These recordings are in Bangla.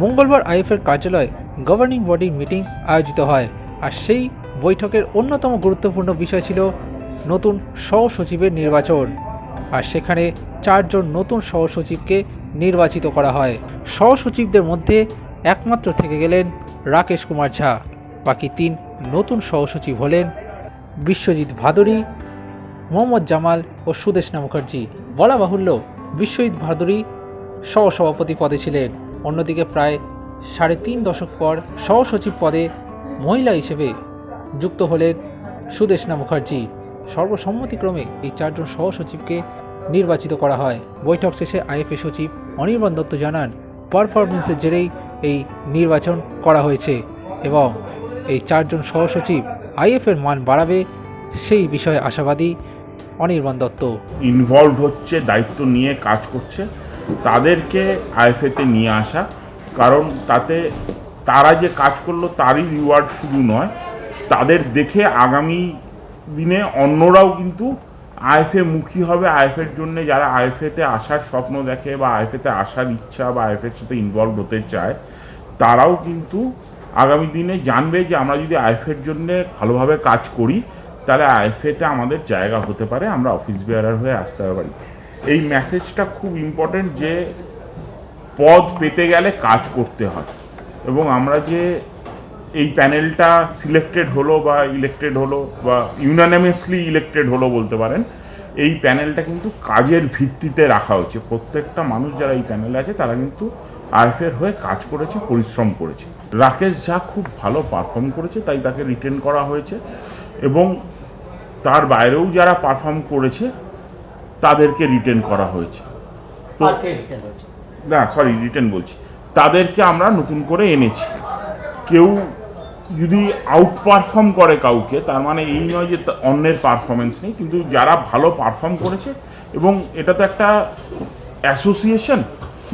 মঙ্গলবার আইএফের কার্যালয়ে গভর্নিং বডির মিটিং আয়োজিত হয়, আর সেই বৈঠকের অন্যতম গুরুত্বপূর্ণ বিষয় ছিল নতুন সহসচিবের নির্বাচন, আর সেখানে চারজন নতুন সহসচিবকে নির্বাচিত করা হয়। সহসচিবদের মধ্যে একমাত্র থেকে গেলেন রাকেশ কুমার ঝা, বাকি তিন নতুন সহসচিব হলেন বিশ্বজিৎ ভাদুরী, মোহাম্মদ জামাল ও সুদেশনা মুখার্জি। বলা বাহুল্য, বিশ্বজিৎ ভাদুরী সহসভাপতি পদে ছিলেন। অন্যদিকে প্রায় সাড়ে তিন দশক পর সহসচিব পদে মহিলা হিসেবে যুক্ত হলেন সুদেশনা মুখার্জি। সর্বসম্মতিক্রমে এই চারজন সহসচিবকে নির্বাচিত করা হয়। বৈঠক শেষে আইএফএ সচিব অনির্বাণ দত্ত জানান পারফরমেন্সের জেরেই এই নির্বাচন করা হয়েছে এবং এই চারজন সহসচিব আইএফের মান বাড়াবে সেই বিষয়ে আশাবাদী অনির্বাণ দত্ত। ইনভলভ হচ্ছে, দায়িত্ব নিয়ে কাজ করছে। তাদেরকে আইএফএতে নিয়ে আসা, কারণ তাতে তারা যে কাজ করল তারই রিওয়ার্ড শুধু নয়, তাদের দেখে আগামী দিনে অন্যরাও কিন্তু আইএফএ মুখী হবে। আইএফের জন্য যারা আইএফএতে আসার স্বপ্ন দেখে বা আইএফএতে আসার ইচ্ছা বা আইএফের সাথে ইনভলভ হতে চায়, তারাও কিন্তু আগামী দিনে জানবে যে আমরা যদি আইএফের জন্য ভালোভাবে কাজ করি, তাহলে আইএফএতে আমাদের জায়গা হতে পারে। আমরা অফিস বেয়ারার হয়ে আসতে পারি। এই মেসেজটা খুব ইম্পর্টেন্ট যে পদ পেতে গেলে কাজ করতে হয়। এবং আমরা যে এই প্যানেলটা সিলেক্টেড হলো বা ইলেক্টেড হলো বা ইউনানিমাসলি ইলেক্টেড হলো বলতে পারেন, এই প্যানেলটা কিন্তু কাজের ভিত্তিতে রাখা হয়েছে। প্রত্যেকটা মানুষ যারা এই প্যানেলে আছে, তারা কিন্তু আইএফের হয়ে কাজ করেছে, পরিশ্রম করেছে। রাকেশ ঝা খুব ভালো পারফর্ম করেছে, তাই তাকে রিটেন করা হয়েছে। এবং তার বাইরেও যারা পারফর্ম করেছে তাদেরকে রিটেন করা হয়েছে। তো না সরি রিটেন বলছি। তাদেরকে আমরা নতুন করে এনেছি। কেউ যদি আউট পারফর্ম করে কাউকে তার মানে এই নয় যে অন্যের পারফরমেন্স নেই কিন্তু যারা ভালো পারফর্ম করেছে এবং এটা তো একটা অ্যাসোসিয়েশন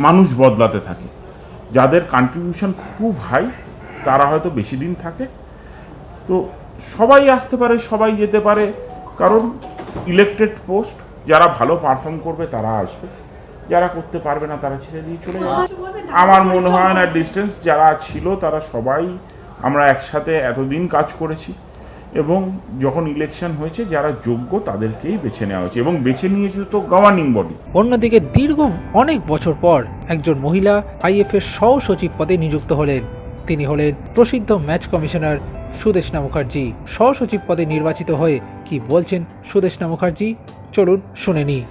মানুষ বদলাতে থাকে। যাদের কন্ট্রিবিউশন খুব হাই তারা হয়তো বেশি দিন থাকে। তো সবাই আসতে পারে সবাই যেতে পারে কারণ ইলেকটেড পোস্ট যারা ভালো পারফর্ম করবে তারা আসবে। যারা করতে পারবে না তারা ছেড়ে দিয়ে চলে যাবে। আমার মনে হয় না ডিস্টেন্স যারা ছিল তারা সবাই আমরা একসাথে এতদিন কাজ করেছি এবং যখন ইলেকশন হয়েছে যারা যোগ্য তাদেরকেই বেছে নেওয়া হয়েছে এবং বেছে নিয়েছে তো গভর্নিং বডি অন্যদিকে দীর্ঘ অনেক বছর পর একজন মহিলা আইএফের সহসচিব পদে নিযুক্ত হলেন। তিনি হলেন প্রসিদ্ধ ম্যাচ কমিশনার সুদেশনা মুখার্জি। সহসচিব পদে নির্বাচিত হয়ে কি বলছেন সুদেশনা মুখার্জি? চলুন শুনে নিই।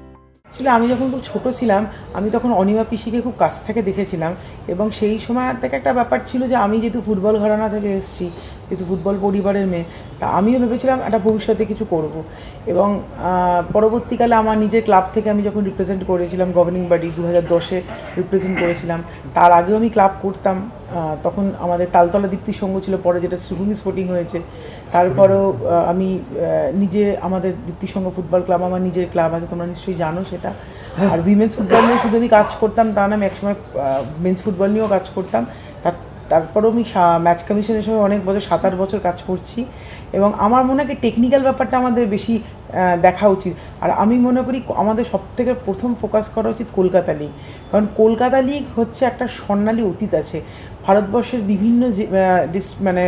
আসলে আমি যখন খুব ছোটো ছিলাম, আমি তখন অনিমা পিসিকে খুব কাছ থেকে দেখেছিলাম এবং সেই সময় থেকে একটা ব্যাপার ছিল যে আমি যেহেতু ফুটবল ঘরানা থেকে এসেছি, যেহেতু ফুটবল পরিবারের মেয়ে, তা আমিও ভেবেছিলাম একটা ভবিষ্যতে কিছু করব। এবং পরবর্তীকালে আমার নিজের ক্লাব থেকে আমি যখন রিপ্রেজেন্ট করেছিলাম, গভর্নিং বডি দু হাজার দশে রিপ্রেজেন্ট করেছিলাম, তার আগেও আমি ক্লাব করতাম। তখন আমাদের তালতলা দীপ্তি সংঘ ছিল পরে যেটা শ্রীভূমি স্পোর্টিং হয়েছে। তারপরেও আমি নিজে আমাদের দীপ্তি সংঘ ফুটবল ক্লাব আমার নিজের ক্লাব আছে তোমরা নিশ্চয়ই জানো সেটা। আর উইমেন্স ফুটবল নিয়ে শুধু আমি কাজ করতাম তা না আমি একসময় মেন্স ফুটবল নিয়েও কাজ করতাম। তার তারপরেও আমি ম্যাচ কমিশনের সময় অনেক বছর সাত আট বছর কাজ করছি। এবং আমার মনে হয় টেকনিক্যাল ব্যাপারটা আমাদের বেশি দেখা উচিত। আর আমি মনে করি আমাদের সব থেকে প্রথম ফোকাস করা উচিত কলকাতা লিগ কারণ কলকাতা লিগ হচ্ছে একটা স্বর্ণালী অতীত আছে। ভারতবর্ষের বিভিন্ন মানে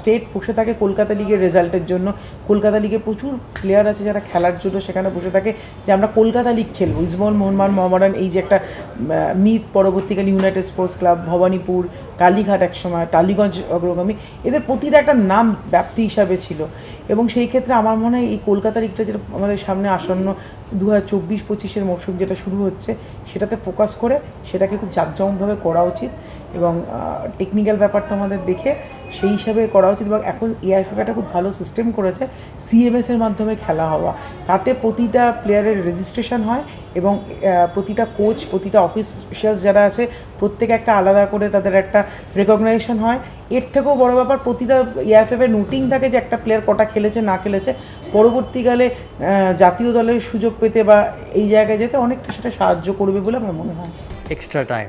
স্টেট বসে থাকে কলকাতা লিগের রেজাল্টের জন্য। কলকাতা লিগে প্রচুর প্লেয়ার আছে যারা খেলার জন্য সেখানে বসে থাকে। যে আমরা কলকাতা লিগ খেলব। ইসমল মোহনমান মোহামেডান এই যে একটা মিত পরবর্তীকালে united sports club Bhowanipore, Kalighat একসময়, টালিগঞ্জ অগ্রগামী, এদের প্রতিটা একটা নাম ব্যাপ্তি হিসাবে ছিল। এবং সেই ক্ষেত্রে আমার মনে হয় এই কলকাতা লিগটা যেটা আমাদের সামনে আসন্ন দু হাজার চব্বিশ পঁচিশের মরশুম যেটা শুরু হচ্ছে, সেটাতে ফোকাস করে সেটাকে খুব জাঁকজমকভাবে করা উচিত। এবং টেকনিক্যাল ব্যাপারটা আমাদের দেখে সেই হিসাবে করা উচিত এবং এখন এআইএফএফ একটা খুব ভালো সিস্টেম করেছে সিএমএস এর মাধ্যমে খেলা হওয়া। তাতে প্রতিটা প্লেয়ারের রেজিস্ট্রেশন হয় এবং প্রতিটা কোচ প্রতিটা অফিসিয়ালস যারা আছে, প্রত্যেকে একটা আলাদা করে তাদের একটা রেকগনাইজেশন হয়। এর থেকেও বড় ব্যাপার, প্রতিটা এআইএফএফ নোটিং থাকে যে একটা প্লেয়ার কটা খেলেছে, না খেলেছে। পরবর্তীকালে জাতীয় দলের সুযোগ পেতে বা এই জায়গায় যেতে অনেকটা সেটা সাহায্য করবে বলে আমার মনে হয়। Extra time